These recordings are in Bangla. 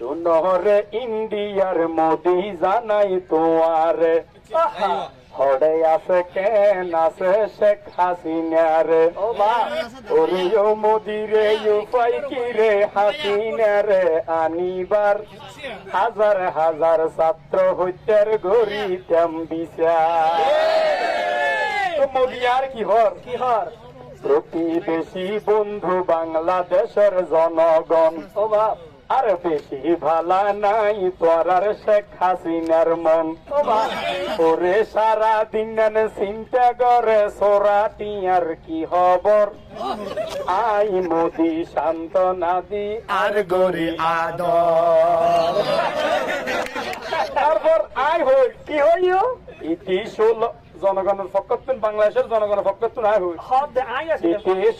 শুনরে ইন্ডিয়ার মোদি জানাই তোমারে হরে আছে কেন আছে শেখ হাসিনারে? ওরে ও মোদিরে উপায় কি রে হাসিনারে আনিবার। হাজার হাজার ছাত্র হইতের গড়ি তেম বিচার তো মোদি আর কি হর? কি হর প্রতিবেশী বন্ধু বাংলাদেশের জনগণ। আর বেশি ভালা নাই তোরার শেখ হাসিনার মন। ওরে সারা দিন চিন্তা করে সোরাটি আর কি খবর? আই মোদি শান্ত নাদি আর গরি আদর। তারপর আই হই, কি হইও? ইতি ষোলো জনগণের পক্ষতুন বাংলাদেশের জনগণের পক্ষতুন আই হই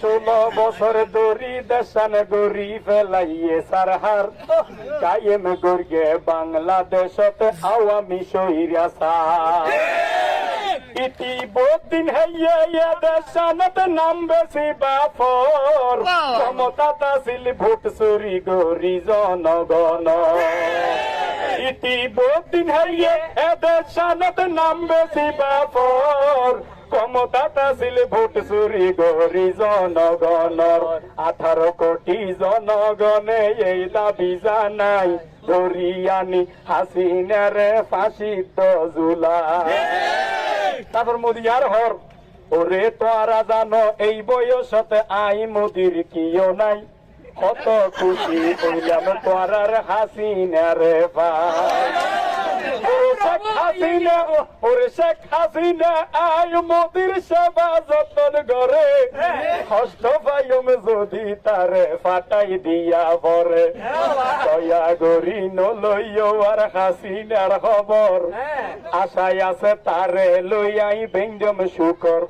ষোলো বছর দরি দেশান গরি ফেলাইয়ে সারহার? কায়েম গর্গে বাংলাদেশত আওয়ামী শহীরা সার ইতি হইয়ে ইয়ে দেশানত নাম বেশি বাফর ক্ষমতা তাসিল ভোট চুরি গরি জনগণ। ইতি বহুদিন হইয়ে এ দেশানত নাম বেশি বাফর। ক্ষমতা তাসিল ভোট চুরি গরি জনগণর। আঠারো কোটি জনগণে এই দাবি জানাই। ধরি আনি হাসিনারে ফাঁসি তো জুলা তারপর মোদি আর হর। ওরে তোরা জানো এই বয়সতে আই মোদির কিও নাই। কত খুশি হইলাম তোরার হাসিনা রে ভাই। হাসিনা, ওরে শেখ হাসিনা যতন করে। কষ্ট পাইম যদি তারে ফাটাই দিয়া পরে দয়া গরি নলইও আর হাসিনার খবর। আশায় আছে তারে লই আই বেঞ্জম শুকর।